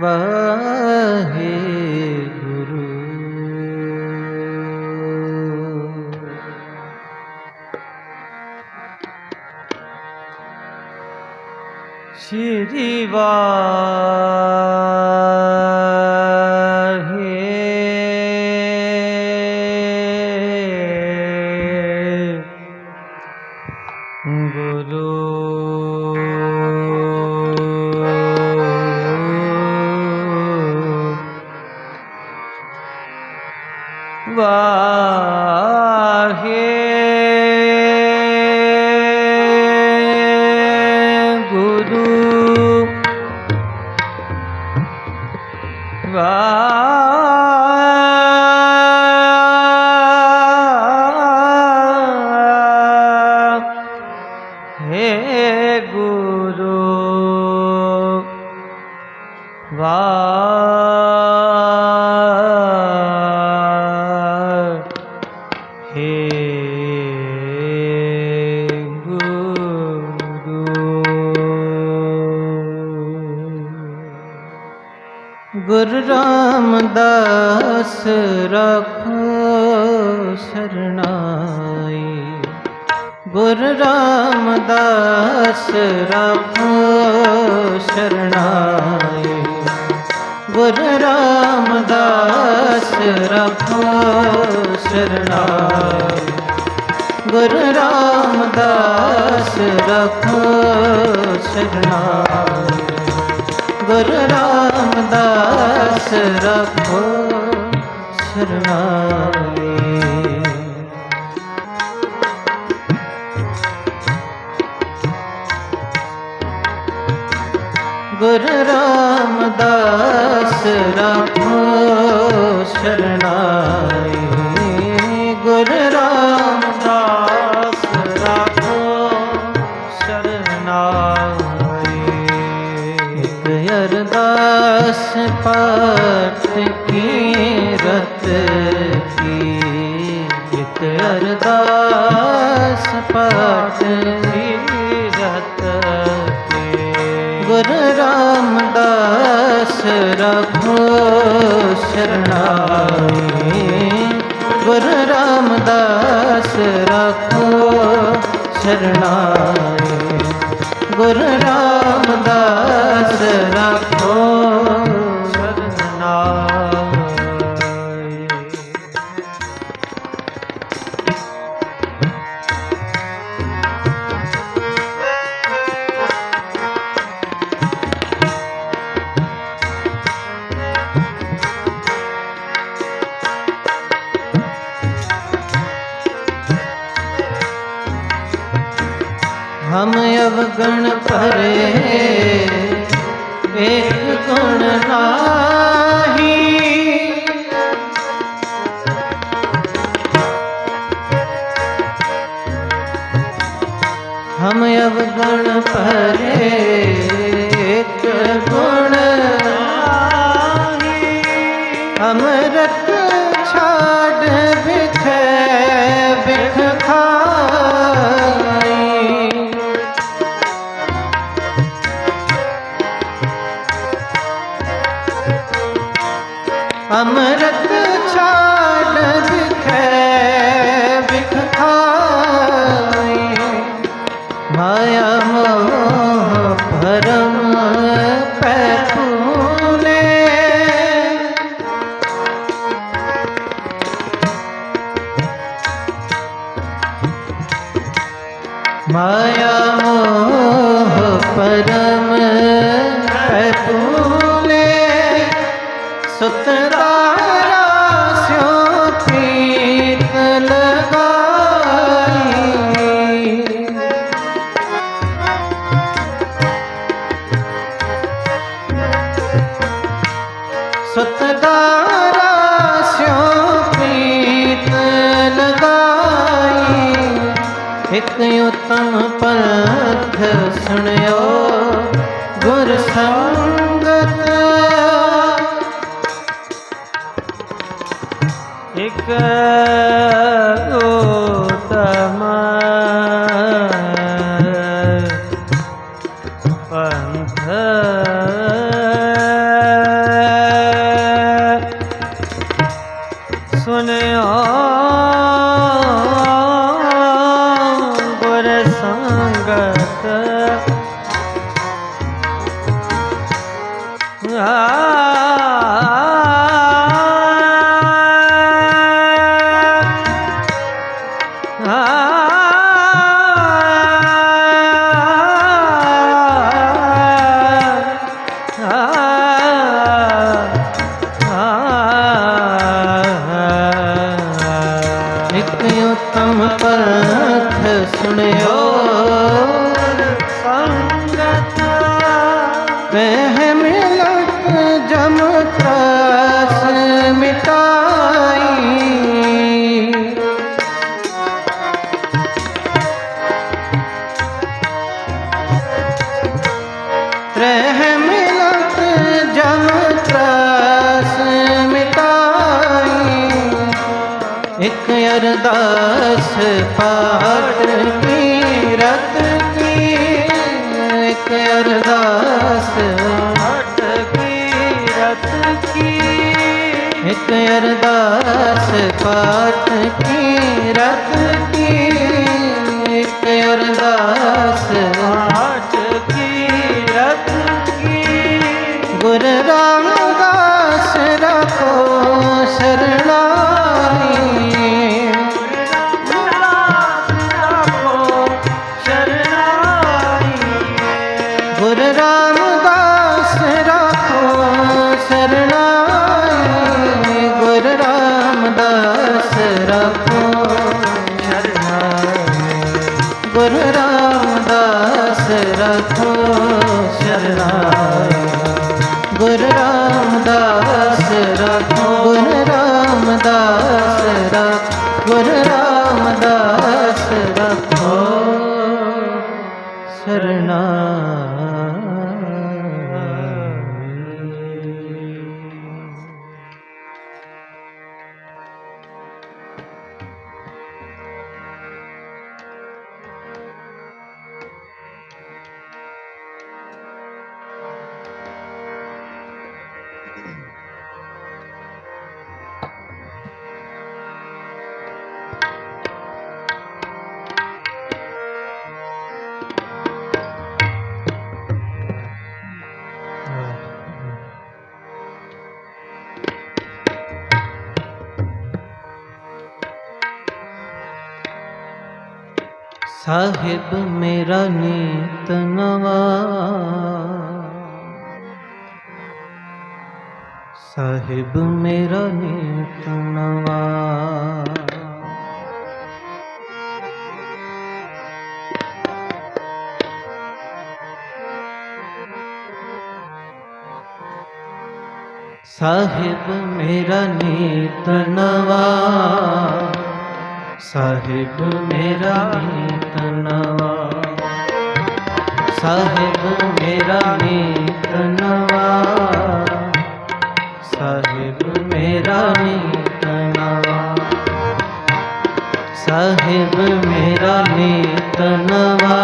वह ਨਾਈ ਗੁਰ ਰਾਮਦਾਸ ਰੱਬ ਸ਼ਰਣਾਈ ਗੁਰ ਰਾਮਦਾਸ ਰੱਬ ਸ਼ਰਣਾਈ ਗੁਰ ਰਾਮਦਾਸ ਰੱਖੋ ਸਜਣਾ ਗੁਰ ਰਾਮਦਾਸ ਰੱਖੋ ਸਰਨਾਈ ਗੁਰ ਰਾਮਦਾਸ ਰੱਖੋ ਸ਼ਰਣਾ ਉਤਮ ਪਲਖ ਸੁਣਿਓ ਗੁਰ ਸੰਗਤ। ਇਕ ਉਤਮ ਪੰਥ। ਸੁਨਿਓ ਇਕ ਅਰਦਾਸ ਪਾਠ ਕੀ ਰਤ ਕੀ ਇਕ ਅਰਦਾਸ ਹਟ ਕੀ ਰਤ ਕੀ। ਗੁਰ ਰਾਮਦਾਸ ਰੱਖੋ ਸ਼ਰਣਾਈ ਸਾਹਿਬ ਮੇਰਾ ਨੀਤ ਨਵਾ। ਸਾਹਿਬ ਮੇਰਾ ਨੀਤ ਨਵਾ। ਸਾਹਿਬ ਮੇਰਾ ਨੀਤ ਨਵਾ। ਸਾਹਿਬ ਮੇਰਾ ਨੀਤਨਵਾ ਸਾਹਿਬ ਮੇਰਾ ਨੀਤਨਵਾ ਸਾਹਿਬ ਮੇਰਾ ਨੀਤਨਵਾ ਸਾਹਿਬ ਮੇਰਾ ਨੀਤਨਵਾ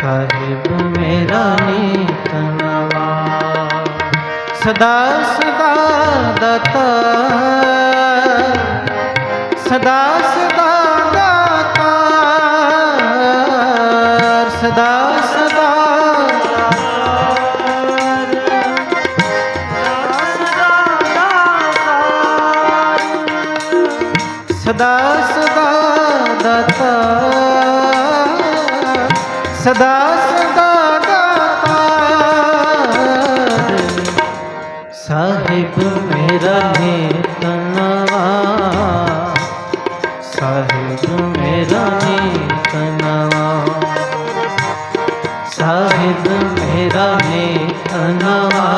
ਸਾਹਿਬ ਮੇਰਾ ਨੀਤਨਵਾ ਸਦਾ ਸਦਾ ਦਤਾ ਸਦਾ ਸਦਾ ਸਦਾ ਸਦਾ ਸਦਾ धनवा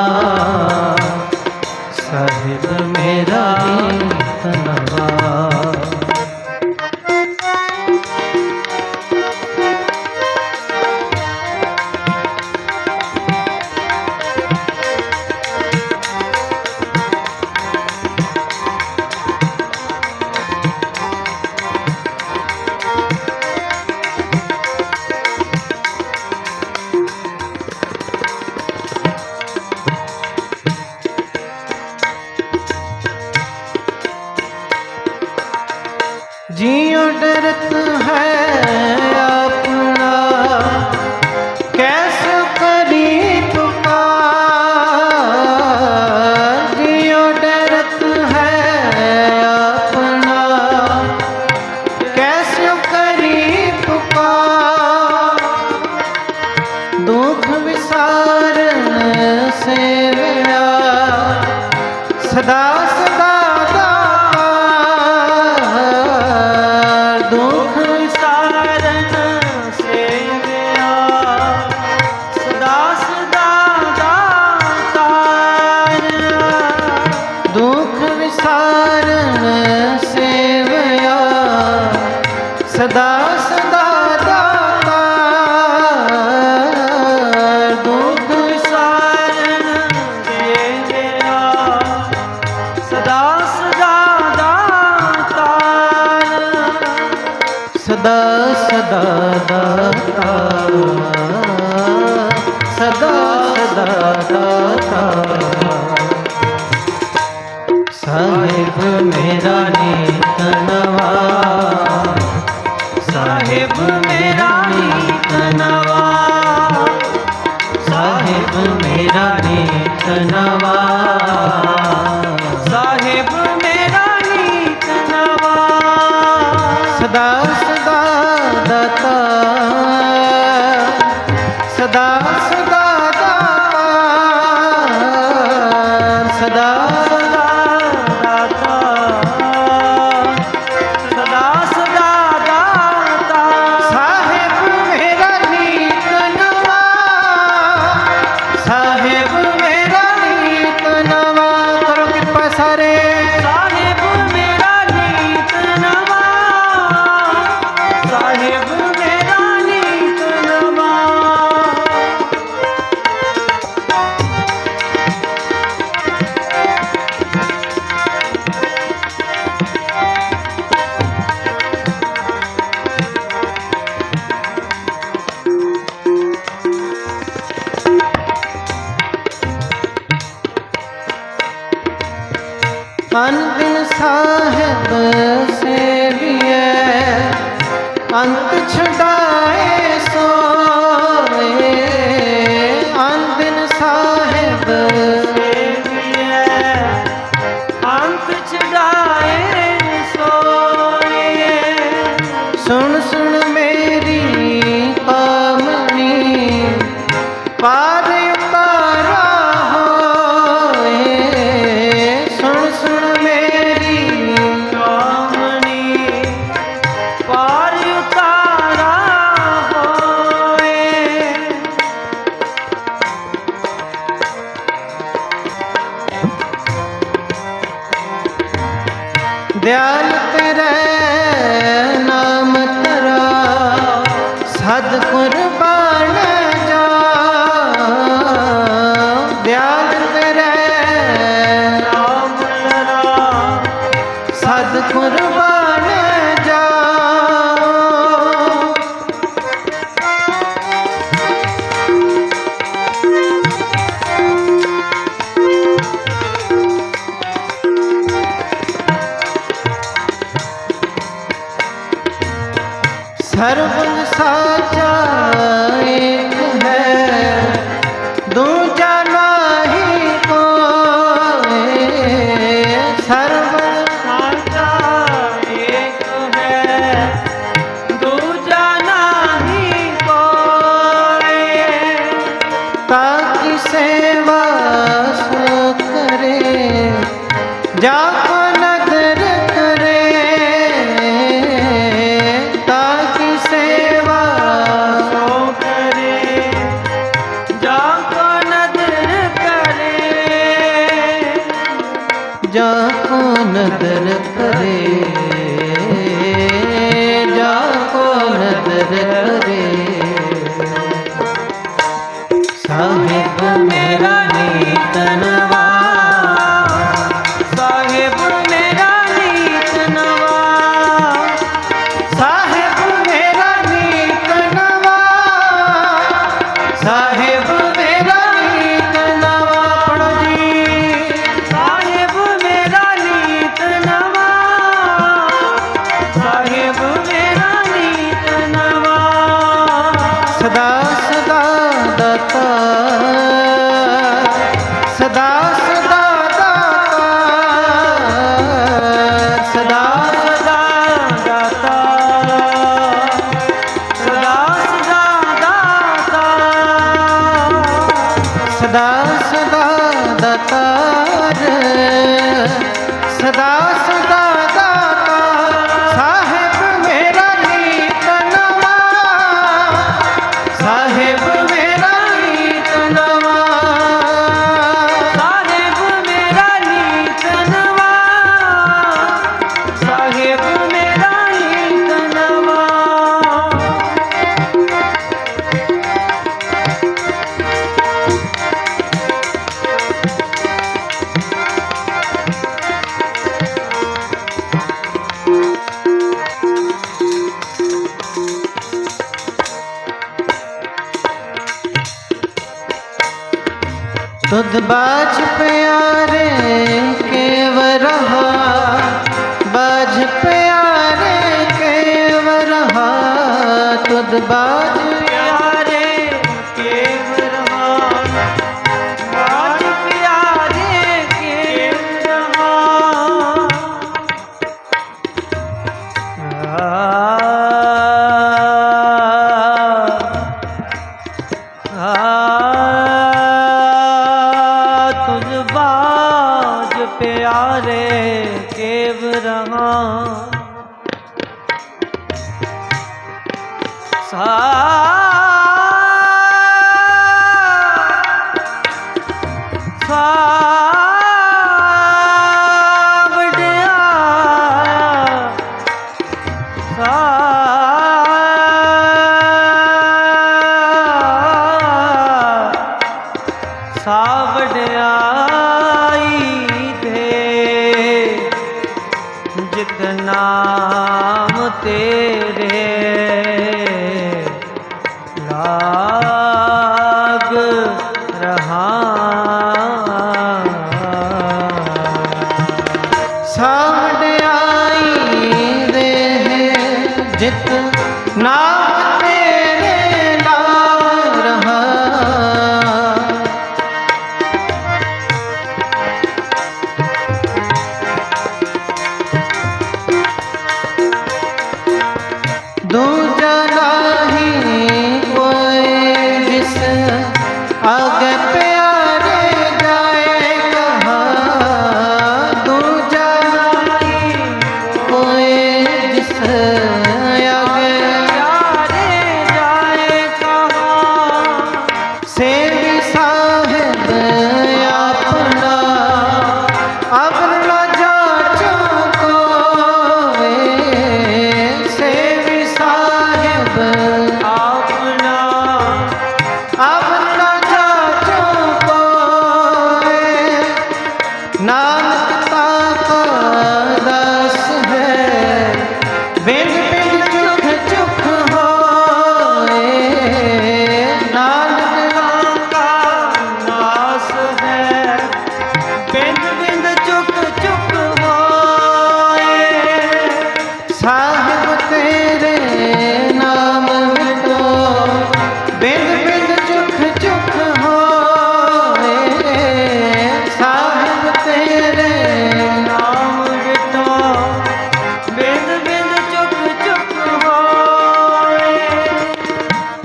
ਸਾਹਿਬ ਮੇਰਾ ਨੀਤ ਨਵਾ ਸਾਹਿਬ ਮੇਰਾ ਨੀਤ ਨਵਾ ਸਾਹਿਬ ਮੇਰਾ ਨੀਤ ਨਵਾ ਸਾਹਿਬ ਮੇਰਾ ਨੀਤ ਨਵਾ ਸਦਾ ਸਦਾ ਅਨੰਦ ਸਾਹਿਬ साहेब तुद बाज प्यारे केव रहा बाज प्यारे केव रहा तुद बाज सा ਜਿਤ ਨਾ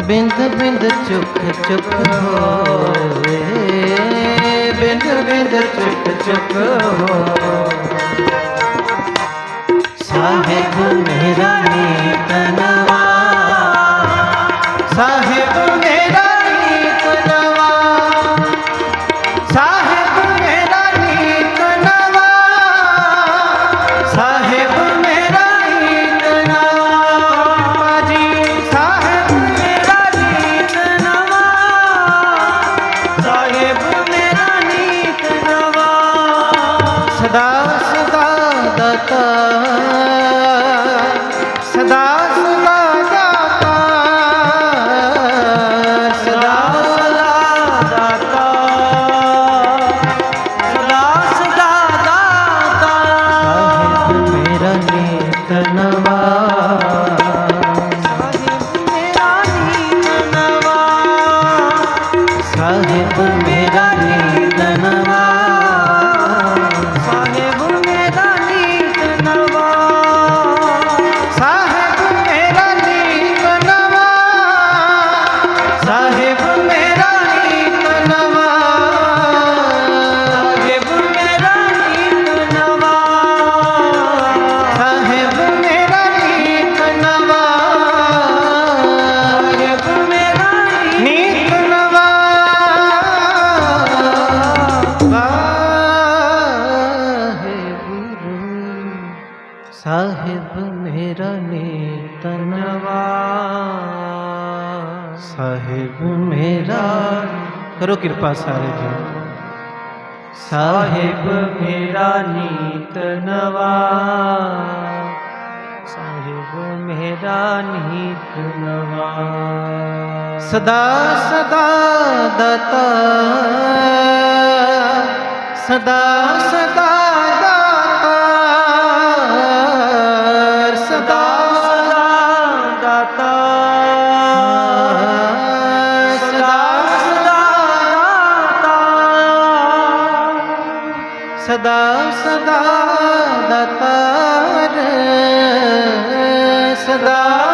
ਬਿੰਦ ਬਿੰਦ ਚੁੱਕ ਚੁੱਕ ਹੋਵੇ। ਬਿੰਦ ਬਿੰਦ ਚੁੱਕ ਚੁੱਕ ਹੋਵੇ। ਸਾਹਿਬ ਮੇਰਾ ਨੀਤਨਾ ਕਿਰਪਾ ਸਾਰੇ ਜੀ। ਸਾਹਿਬ ਮੇਰਾ ਨੀਤ ਨਵਾ। ਸਾਹਿਬ ਮੇਰਾ ਨੀਤ ਨਵਾ। ਸਦਾ ਸਦਾ ਦਤਾ ਸਦਾ ਸਦਾ ਸਦਾ ਦਾਤਾਰ ਸਦਾ